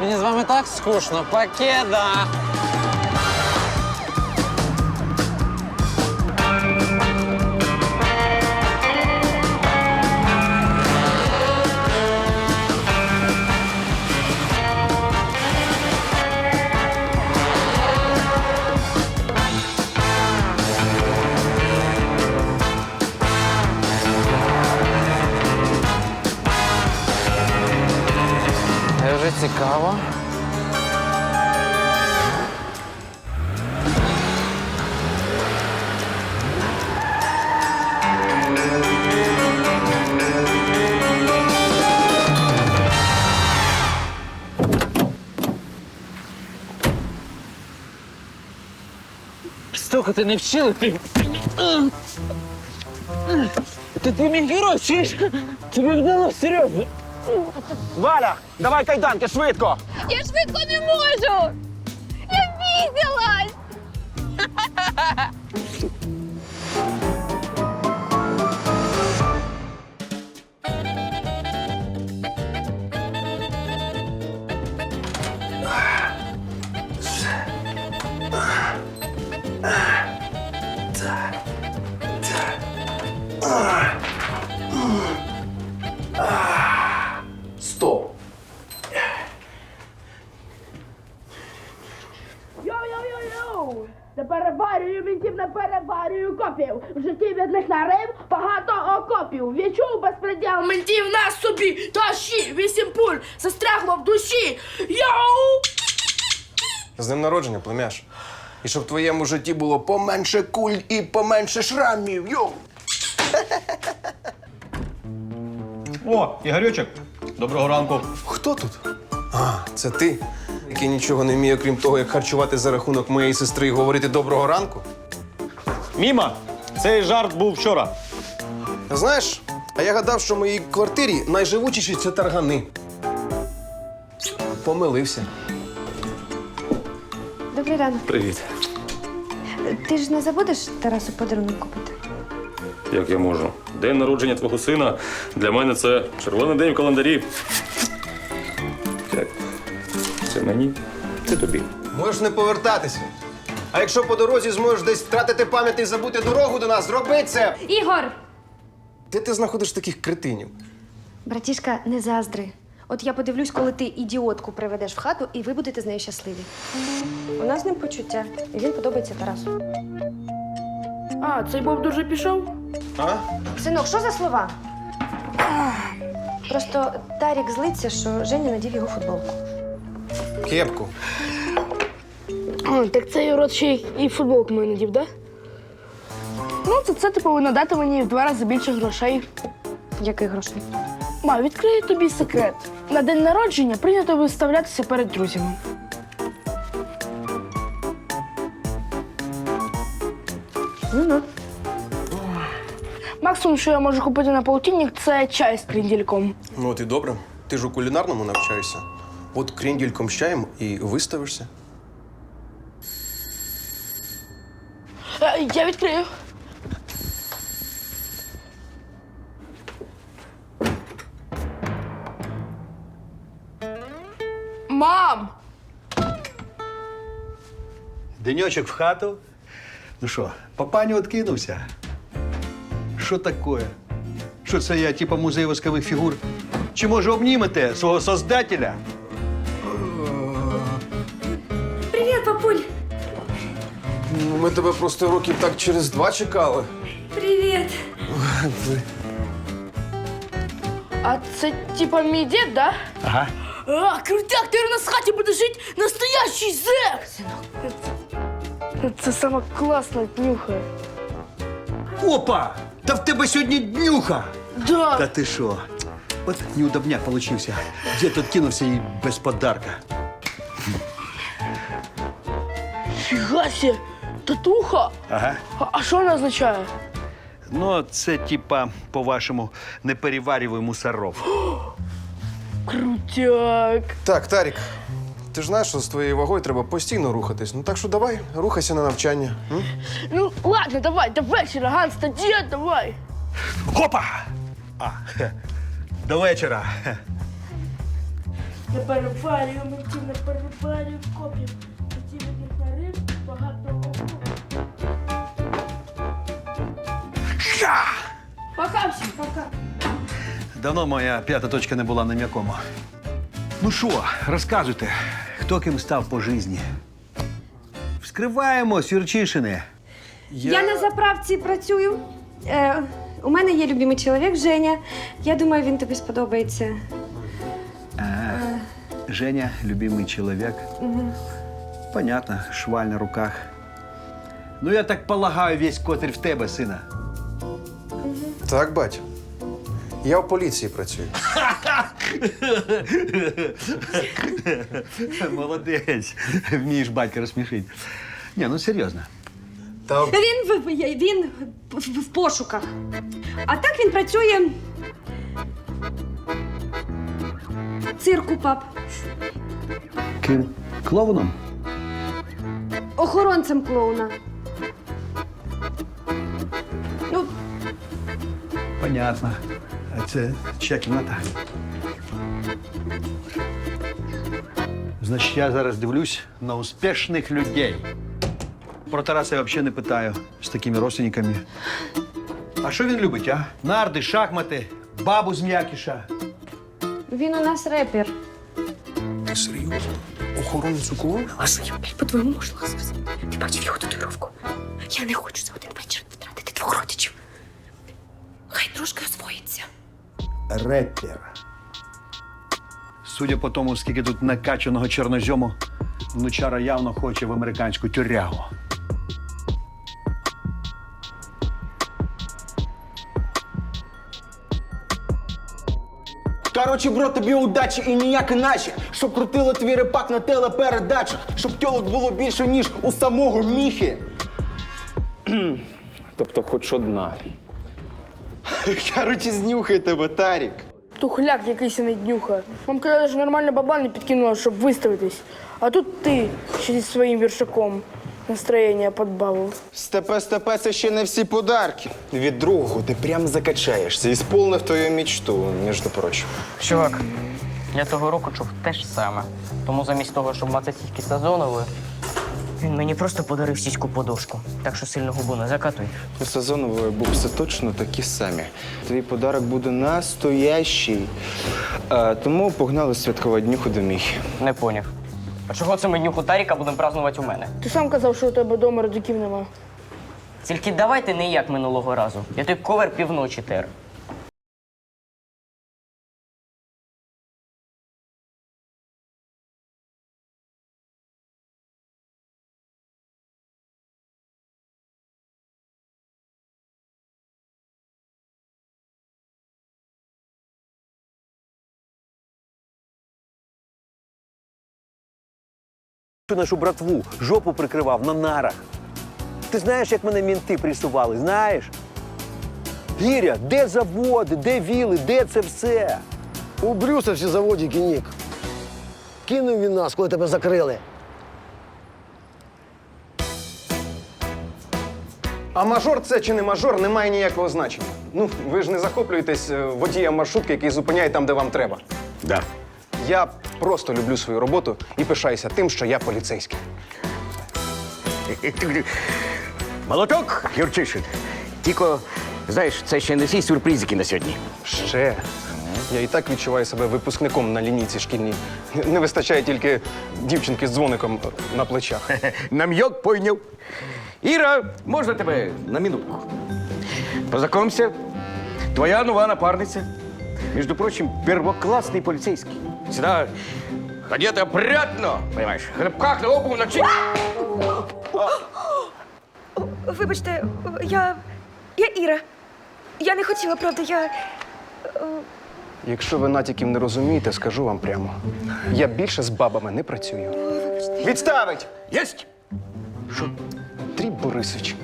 Мені з вами так скучно. Покеда! Цікаво. Стукати не вчили ти. Ти, ти мій герой, чуєш? Тобі вдалося, серйозно. Валя, давай кайданки швидко! Я швидко не можу! Я бісилась! Перебарюю мінтів, не перебарюю копів. В житті від них нарив багато окопів. Відчув безпреділ ментів на собі. Тащі, вісім пуль, застрягло в душі. Йоу! З днем народження, племяш. І щоб в твоєму житті було поменше куль і поменше шрамів. Йоу! О, Ігорючик, доброго ранку. Хто тут? А, це ти, який нічого не вміє, крім того, як харчувати за рахунок моєї сестри і говорити доброго ранку. Міма, цей жарт був вчора. Знаєш, а я гадав, що в моїй квартирі найживучіші це таргани. Помилився. Добрий ранок. Привіт. Ти ж не забудеш Тарасу подарунок купити? Як я можу? День народження твого сина для мене це червоний день в календарі. Так. Це мені, це тобі. Можеш не повертатися. А якщо по дорозі зможеш десь втратити пам'ять і забути дорогу до нас, зроби це! Ігор! Де ти знаходиш таких кретинів? Братішка, не заздри. От я подивлюсь, коли ти ідіотку приведеш в хату, і ви будете з нею щасливі. У нас з ним почуття, і він подобається Тарасу. А, цей Боб дуже пішов? А? Синок, що за слова? Просто Тарік злиться, що Женя надів його футболку. Кепку. А, так цей урод ще і футболку мою надів, да? Ну, це, це ти повинна дати мені в два рази більше грошей. Яких грошей? Ма, відкрию тобі секрет. На день народження прийнято виставлятися перед друзями. Ну-ну. Максимум, що я можу купити на полтинник, це чай з кріндільком. Ну, от і добре. Ти ж у кулінарному навчаєшся. От кріндільком з чаєм і виставишся. Я відкрию. Мам! Денечок в хату. Ну що, папаню откинувся? Що таке? Що це я, типа музей воскових фігур? Чи може обнімете свого создателя? Ми тебе просто років так через два чекали. Привіт! А це типа мій дід, да? Ага. А, крутяк, тепер у нас в хаті буде жити настоящий зек! Це сама класна днюха. Опа! Та в тебе сьогодні днюха! Да. Та ти що? От неудобняк получився. Дід откинувся і без подарка. Фігася, Татуха. Ага. А, а що вона означає? Ну, це типа, по-вашому, непереварюваний мусоров. Крутяк. Так, Тарік, ти ж знаєш, що з твоєю вагою треба постійно рухатись. Ну так що давай, рухайся на навчання. М? Ну, ладно, давай, до вечора, Ганс та давай. Опа! А, хе. до вечора. Не переварюю ментів, не переварюю копів. Пока всім, пока. Давно моя п'ята точка не була на м'якому. Ну що, розказуйте, хто ким став по житті? Вскриваємо Юрчишини. Я... на заправці працюю. Е, у мене є любимий чоловік Женя. Я думаю, він тобі сподобається. Женя, любимий чоловік. Понятно, шваль на руках. Ну, я так полагаю, весь котель в тебе, сина. Так, батя. Я в поліції працюю. Молодець. Вмієш батька розсмішити. Ні, ну серйозно. Та Він він в, в- в пошуках. А так він працює. Цирку пап. Ким? Клоуном? Охоронцем клоуна. Понятно. А це чия кімната? Значить, я зараз дивлюсь на успішних людей. Про Тараса я взагалі не питаю з такими родственниками. А що він любить, а? Нарди, шахмати, бабу з м'якіша. він у нас репер. ти серйозно? Охоронець у кого? По-твоєму можна зараз. Ти бачив його татуїровку? Я не хочу за один вечір втратити двох родичів. Репер. Судя по тому, скільки тут накачаного чорнозьому, внучара явно хоче в американську тюрягу. Короче, бро, тобі удачі і ніяк іначе. Щоб крутили твій репак на телепередачах, щоб тьолок було більше, ніж у самого міхи. тобто хоч одна. Короче, знюхай тебе, Тарік. Тухляк якийсь не днюха. Вам казали, що нормальна баба не підкинула, щоб виставитись. А тут ти ще зі своїм віршаком настроєння подбавив. Степе, степе, це ще не всі подарки. Від другого ти прям закачаєшся і сповнив твою мічту, між прочим. Чувак, я того року чув те ж саме. Тому замість того, щоб мати сіськи сезоновою, він мені просто подарив сіську подушку. Так що сильно губу не закатуй. У сезонової букси точно такі самі. Твій подарок буде настоящий. А, тому погнали святкувати днюху до міхи. Не поняв. А чого це ми днюху Таріка будемо празнувати у мене? Ти сам казав, що у тебе вдома родиків нема. Тільки давайте не як минулого разу. Я той ковер півночі тер. Нашу братву жопу прикривав на нарах. Ти знаєш, як мене мінти пресували, знаєш? Гіря, де заводи, де віли, де це все? У Брюса всі заводики, Нік. Кинув він нас, коли тебе закрили. А мажор це чи не мажор, не має ніякого значення. Ну, ви ж не захоплюєтесь е, водієм маршрутки, який зупиняє там, де вам треба. Да. Я просто люблю свою роботу і пишаюся тим, що я поліцейський. Молоток, Юрчишин. Тільки, знаєш, це ще не всі сюрпризики на сьогодні. Ще. Я і так відчуваю себе випускником на лінійці шкільній. Не вистачає тільки дівчинки з дзвоником на плечах. Нам'йок пойняв. Іра, можна тебе на минутку? Познакомься. Твоя нова напарниця. Між прочим, первокласний поліцейський. Сюда ходить опрятно, понимаешь, в на обув ночі. Вибачте, я. я Іра. Я не хотіла, правда, я. Якщо ви натяків не розумієте, скажу вам прямо. Я більше з бабами не працюю. Відставить! Єсть! Тріп Борисович.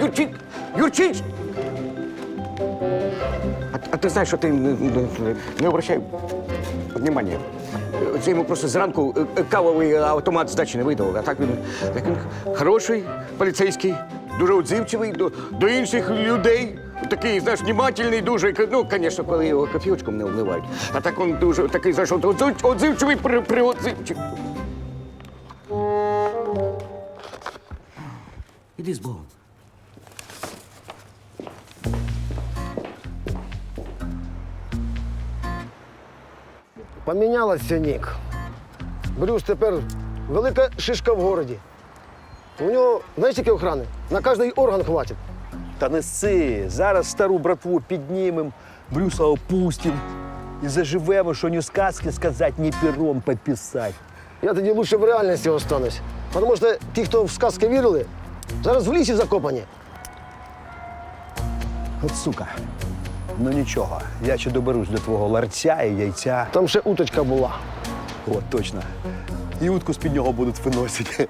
Юрчик! Юрчик! А, а ти знаєш, що ти не, не, не обращай внимання. Це йому просто зранку е, кавовий автомат здачі не видав. А так він, так він хороший поліцейський, дуже відзивчивий до, до інших людей. такий, знаєш, внимательний дуже. Ну, звісно, коли його кофійочком не вливають. А так він дуже такий, знаєш, от- от- отзивчивий, при, приотзивчивий. Іди з Богом. Помінялося Нік. Брюс тепер велика шишка в городі. У нього, знаєш, скільки охрани? На кожний орган хватить. Та не сси. Зараз стару братву піднімем, Брюса опустим і заживемо, що ні сказки сказати, ні пером пописати. Я тоді лучше в реальності останусь. Тому що ті, хто в сказки вірили, зараз в лісі закопані. От сука. Ну нічого, я ще доберусь до твого ларця і яйця. Там ще уточка була. От, точно. І утку з-під нього будуть виносити.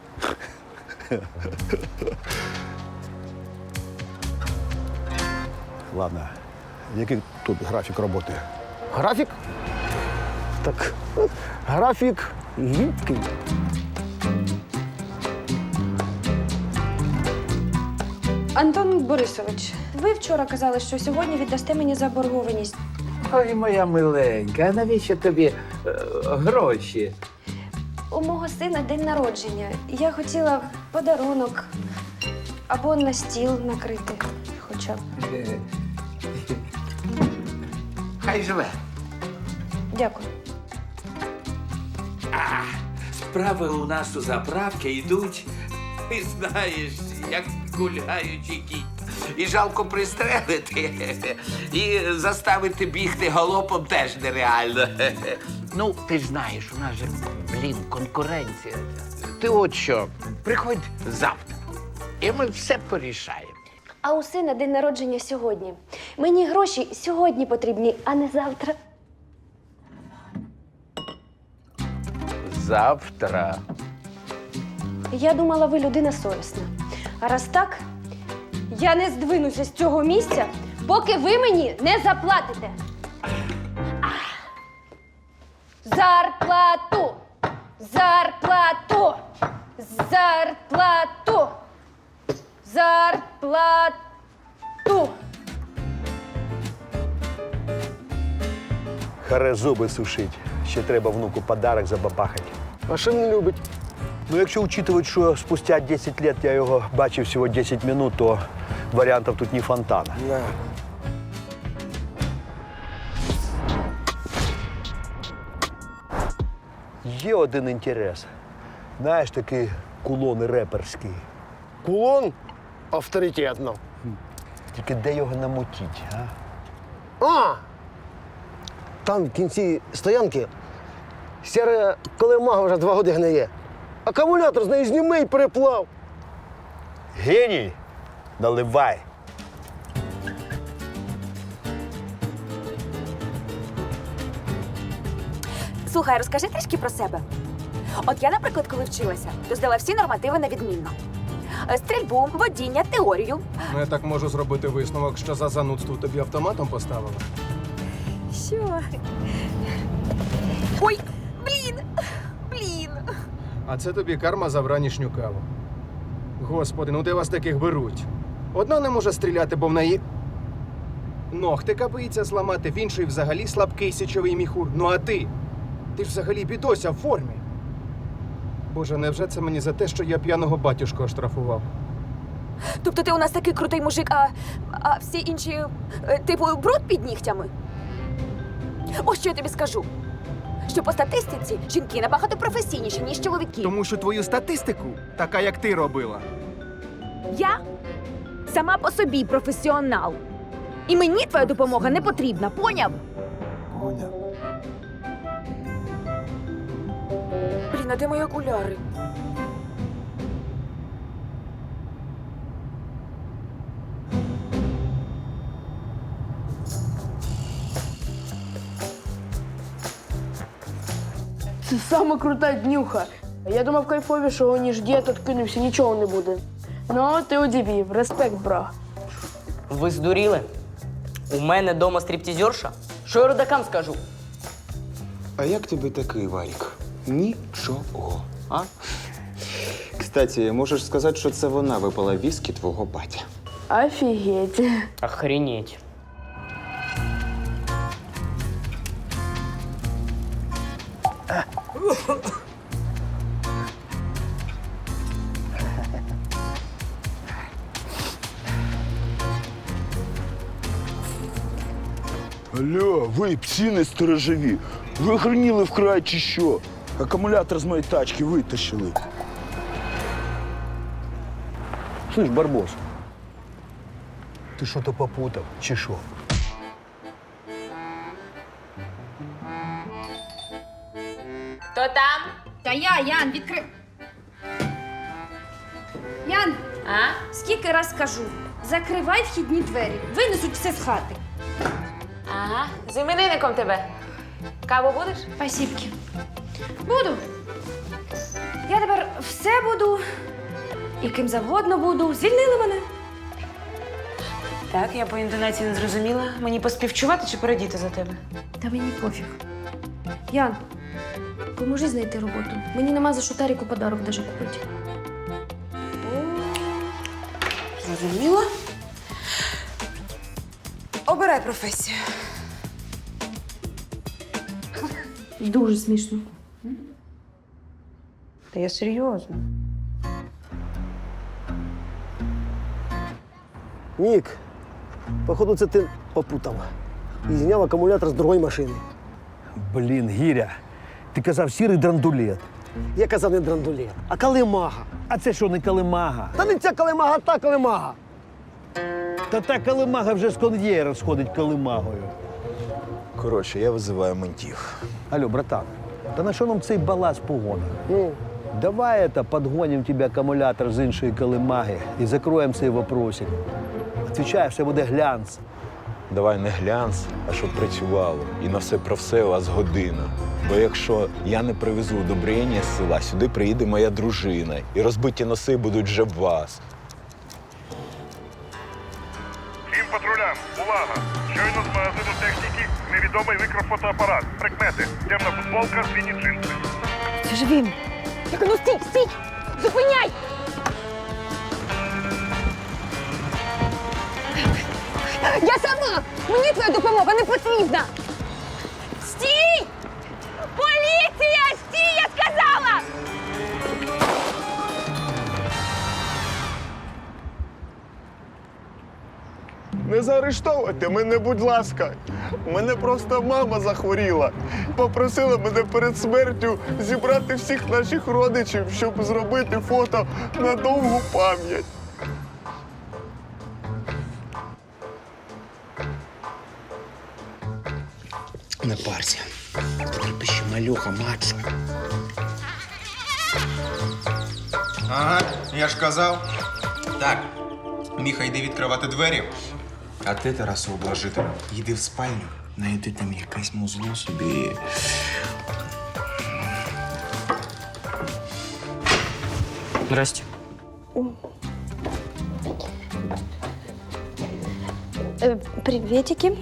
Ладно, який тут графік роботи? Графік? Так, графік гідкий. Антон Борисович, ви вчора казали, що сьогодні віддасте мені заборгованість. Ой, моя миленька, а навіщо тобі е, гроші? У мого сина день народження. Я хотіла подарунок або на стіл накрити. Хоча б. Е, Хай живе. Дякую. Справи у нас у заправки йдуть, ти знаєш, як гуляючі кінь. І жалко пристрелити, і заставити бігти галопом теж нереально. Ну, ти ж знаєш, у нас же, блін, конкуренція. Ти от що, приходь завтра, і ми все порішаємо. А у сина день народження сьогодні. Мені гроші сьогодні потрібні, а не завтра. Завтра. Я думала, ви людина совісна. А раз так, я не здвинуся з цього місця, поки ви мені не заплатите. Зарплату! Зарплату! Зарплату! Зарплату! Харе зуби сушить. Ще треба внуку подарок забабахати. А що не любить? Ну, якщо учитывать, що спустя 10 лет я його бачив всього 10 минут, то варіантів тут ні фонтана. Є один інтерес. Знаєш, такий кулон реперський. Кулон авторитетно. Тільки де його намутіть, а? А! Там в кінці стоянки сяре колемага вже два години є. Акумулятор з неї зніми і переплав. Геній! Наливай! Слухай, розкажи трішки про себе. От я, наприклад, коли вчилася, то здала всі нормативи на відмінно. Е, Стрільбу, водіння, теорію. Ну, я так можу зробити висновок, що за занудство тобі автоматом поставили. Що? Ой! А це тобі карма за вранішню каву. Господи, ну де вас таких беруть? Одна не може стріляти, бо в неї. Ногтика боїться зламати, в іншої взагалі слабкий січовий міхур. Ну а ти? Ти ж взагалі бідося в формі. Боже, невже це мені за те, що я п'яного батюшку оштрафував? Тобто ти у нас такий крутий мужик, а, а всі інші, е, типу, бруд під нігтями? Ось що я тобі скажу. Що по статистиці жінки набагато професійніші, ніж чоловіки. Тому що твою статистику, така як ти робила, Я сама по собі професіонал. І мені твоя допомога не потрібна, поняв? Блін, а де мої окуляри? Саме крута днюха. Я думав кайфовішого, ніж дід откинувся, нічого не буде. Ну, ти удивив. Респект, бро. Ви здуріли? У мене дома стріптізерша? Що я родакам скажу? А як тобі такий варік? Нічого. А? Кстати, можеш сказати, що це вона випила віскі твого батя. Офігеть. Охренеть. Алло, ви псіни сторожові. Ви охреніли вкрай чи що? Акумулятор з моєї тачки витащили. Слышь, Барбос, Ти що то попутав, чи що? Хто там? Та я, Ян, відкри. Ян, А? скільки раз кажу, закривай вхідні двері, винесуть все з хати. Ага. З іменинником тебе. Каву будеш? Спасибки. Буду. Я тепер все буду. І ким завгодно буду. Звільнили мене. Так, я по інтонації не зрозуміла. Мені поспівчувати чи передіти за тебе? Та мені пофіг. Ян, поможи знайти роботу. Мені нема за що Таріку подарок даже купити. Зрозуміла. Обирай професію. Дуже смішно. Та я серйозно. Нік, походу, це ти попутав. І зняв акумулятор з другої машини. Блін, Гіря, ти казав сірий драндулет. Я казав не драндулет, а калимага. А це що, не калимага? Та не ця калимага, а та калимага. Та та калимага вже з конвєєра сходить калимагою. Коротше, я визиваю ментів. Алло, братан, та на що нам цей балас погонах? Ну, Давай это подгоним тебе акумулятор з іншої калимаги і закроємо цей вопросик. Отвічаю, все буде глянц. Давай не глянц, а щоб працювало. І на все про все у вас година. Бо якщо я не привезу удобрення з села, сюди приїде моя дружина. І розбиті носи будуть вже в вас. Всім патрулям, увага! Щойно з магазину техніки невідомий викрав фотоапарат. Прикмети. Темна футболка, сині джинси. Це ж він. Так ну стій, стій! Зупиняй! Я сама! Мені твоя допомога не потрібна! Стій! Поліція! Стій, я сказала! Не заарештовуйте мене, будь ласка. Мене просто мама захворіла. Попросила мене перед смертю зібрати всіх наших родичів, щоб зробити фото на довгу пам'ять. Не парся. Потрапище малюха, Макс. Ага, я ж казав. Так, Міха, йди відкривати двері. А ти, Тарасу, облажити, йди в спальню, знайди там якесь музло собі. Здрасте. Привітики.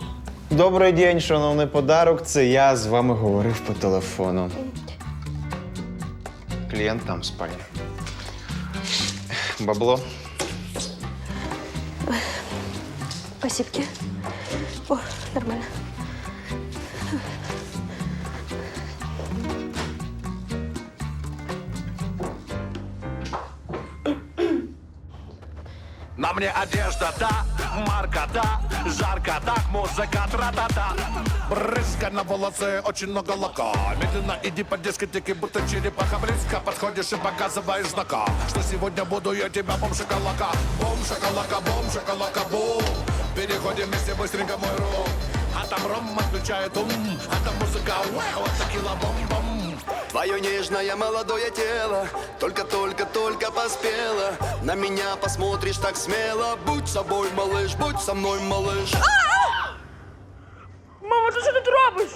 Добрий день, шановний подарок. Це я з вами говорив по телефону. Клієнт там спальні. Бабло. Спасибки. О, нормально. На мне одежда та, марка та, жарко так, музыка тра-та-та. Брызга на волосы, очень много лака. Медленно иди по дискотеке, будто черепаха близко. Подходишь и показываешь знака, что сегодня буду я тебя бом шоколака. Бом шоколака, бом шоколака, бум. Переходим вместе быстренько мой ром. А там ром отключает ум, а там музыка, вау, вот такила бом-бом. Твое нежное молодое тело Только-только-только поспело На меня посмотришь так смело Будь собой, малыш, будь со мной, малыш Мама, ти що тут робиш?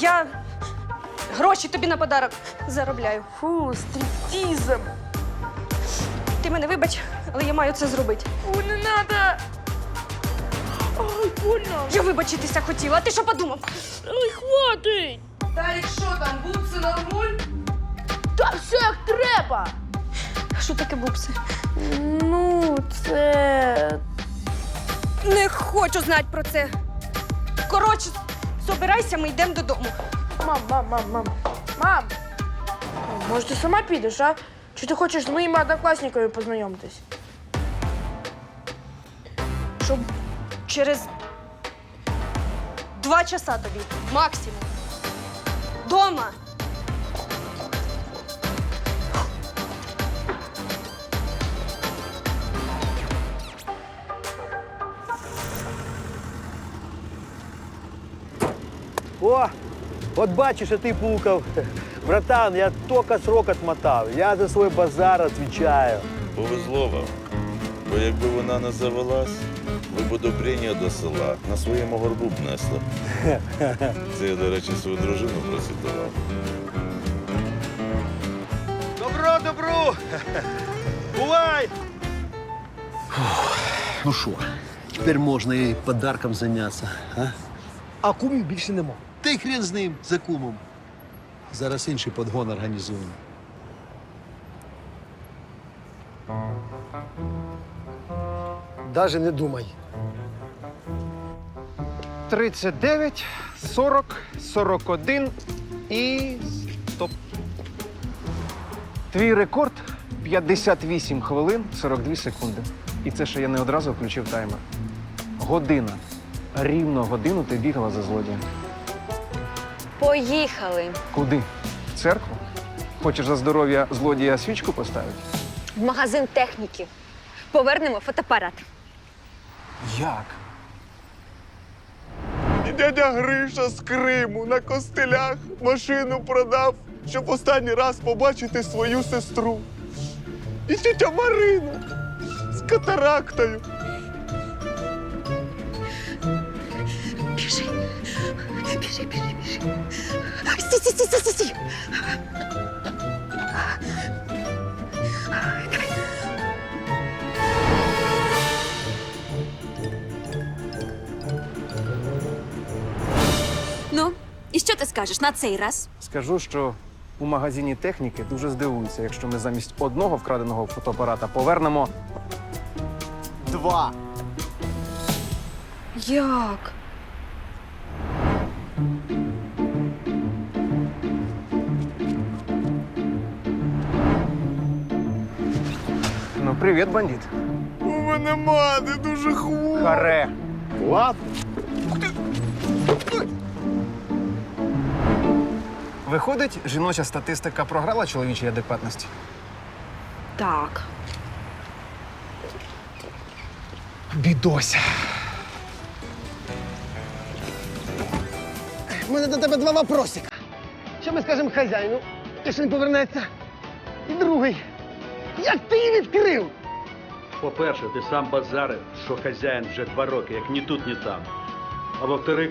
Я гроші тобі на подарок заробляю. Фу, стріптізом. Ти мене вибач, але я маю це зробити. Фу, не надо. Ой, больно. Я вибачитися хотіла, а ти що подумав? Ой, хватить. Тарік, що там, бутси нормуль? Та все як треба. Що таке бубси? Ну, це. Не хочу знати про це. Коротше, собирайся, ми йдемо додому. Мам, мам, мам, мам. Мам! Може, ти сама підеш, а? Чи ти хочеш з моїми однокласниками познайомитись? Через два часа тобі, максимум. Дома. О, от бачиш, а ти пукав. Братан, я тільки срок отмотав. Я за свій базар відповідаю. Повезло вам. Бо якби вона не завелась, ви б одобрення до села на своєму горбу б несли. Це я, до речі, свою дружину процитував. Добро, добро! Бувай! Ну що, тепер можна і подарком зайнятися, а? А кумів більше нема. Та й хрен з ним, за кумом. Зараз інший подгон організуємо. Даже не думай. 39, 40, 41 і стоп. Твій рекорд 58 хвилин 42 секунди. І це ще я не одразу включив таймер. Година. Рівно годину ти бігала за злодієм. Поїхали. Куди? В церкву? Хочеш за здоров'я злодія свічку поставити? В магазин техніки. Повернемо фотоапарат. Як? І дядя Гриша з Криму на костелях машину продав, щоб останній раз побачити свою сестру. І тітя Марина з катарактою. Біжи. Біжи, біжи, біжи. Стій, стій, стій, стій, стій. Ну, що ти скажеш на цей раз? Скажу, що у магазині техніки дуже здивуються, якщо ми замість одного вкраденого фотоапарата повернемо два. Як? Ну, привіт, бандит. У мене мати дуже хвора. Харе. Ладно. Виходить, жіноча статистика програла чоловічій адекватності. Так. Бідося. У мене до тебе два вопросика. Що ми скажемо хазяїну, якщо він повернеться? І другий. Як ти її відкрив? По-перше, ти сам базарив, що хазяїн вже два роки, як ні тут, ні там. А во-вторых,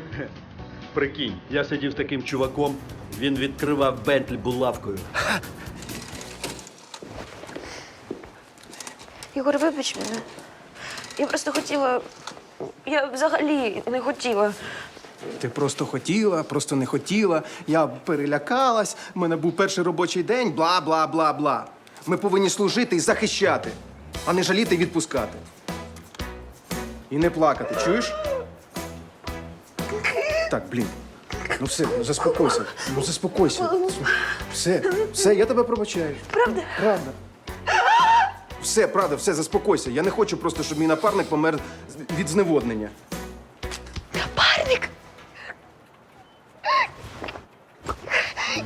прикинь, я сидів з таким чуваком, він відкривав бентлі булавкою. Ігор, вибач мене. Я просто хотіла. Я взагалі не хотіла. Ти просто хотіла, просто не хотіла. Я перелякалась. У мене був перший робочий день, бла, бла, бла, бла. Ми повинні служити і захищати, а не жаліти і відпускати. І не плакати, чуєш? Так, блін. Ну все, ну заспокойся. Ну заспокойся. Все, все, я тебе пробачаю. Правда? Правда. Все, правда, все, заспокойся. Я не хочу просто, щоб мій напарник помер з- від зневоднення. Напарник!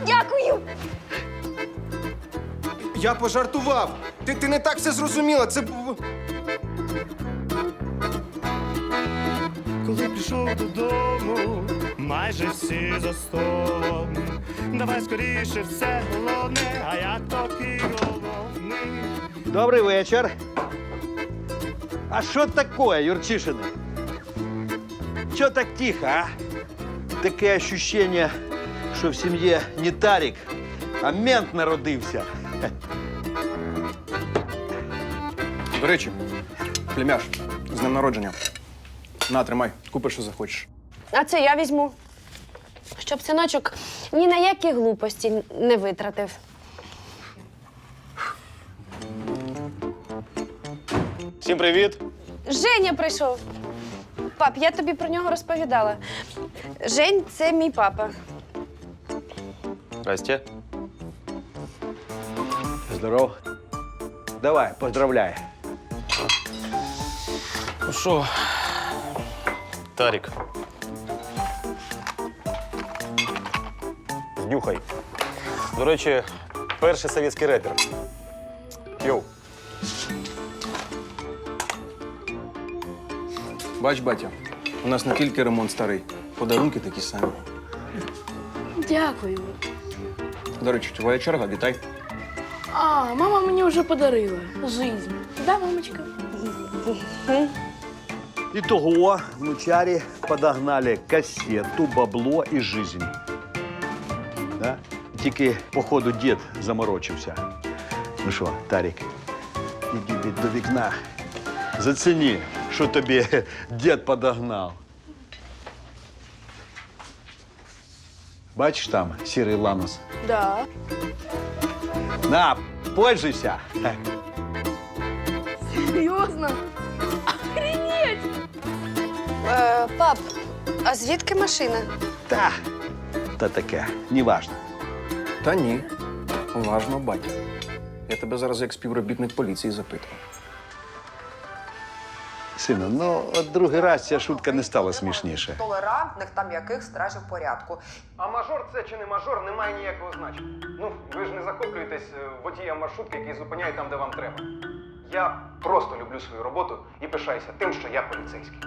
Дякую! Я пожартував. Ти, ти не так все зрозуміла. Це був. Коли прийшов додому, майже всі за столом. Давай скоріше все головне, а я такий головний. Добрий вечір. А що таке, Юрчишини? Що так тихо, а? Таке ощущення, що в сім'ї не Тарік, а мент народився. До речі, племяш, з днем народження. На, тримай, купи, що захочеш. А це я візьму. Щоб синочок ні на які глупості не витратив. Всім привіт. Женя прийшов. Пап, я тобі про нього розповідала. Жень це мій папа. Здрасте. Здоров. Давай, поздравляй. Ну що, Тарік. Знюхай. До речі, перший совєтський репер. Йоу. Бач, батя, у нас не тільки ремонт старий, подарунки такі самі. Дякую. До речі, твоя черга, вітай. А, мама мені вже подарила жизнь. Да, мамочка? Итого, внучаре подогнали кассету, бабло и жизнь. Да? Тільки, походу, дід заморочився. Ну що, Тарік, іди до вікна. Заціні, що тобі дід подогнав. Бачиш там сірий ланос? Да. На, пользуйся. Серйозно? Е, пап, а звідки машина? Та, та таке, неважно. Та ні. Уважно, батя. Я тебе зараз як співробітник поліції запитую. Сину, ну от другий раз ця шутка не стала смішніше. толерантних та м'яких стражів порядку. А мажор це чи не мажор, немає ніякого значення. Ну, ви ж не захоплюєтесь е, водієм маршрутки, який зупиняє там, де вам треба. Я просто люблю свою роботу і пишаюся тим, що я поліцейський.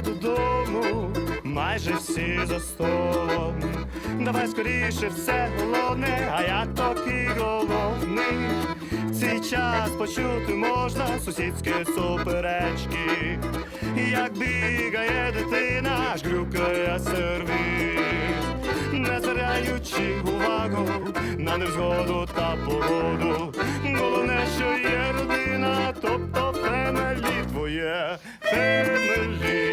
Додому, майже всі за столом. Давай скоріше все головне, а я такий головний. В цей час почути можна сусідські суперечки. Як бігає дитина, аж грюкає сервіс, не звертаючи увагу на невзгоду та погоду. Головне, що є родина, тобто фемелі твоє фемелі.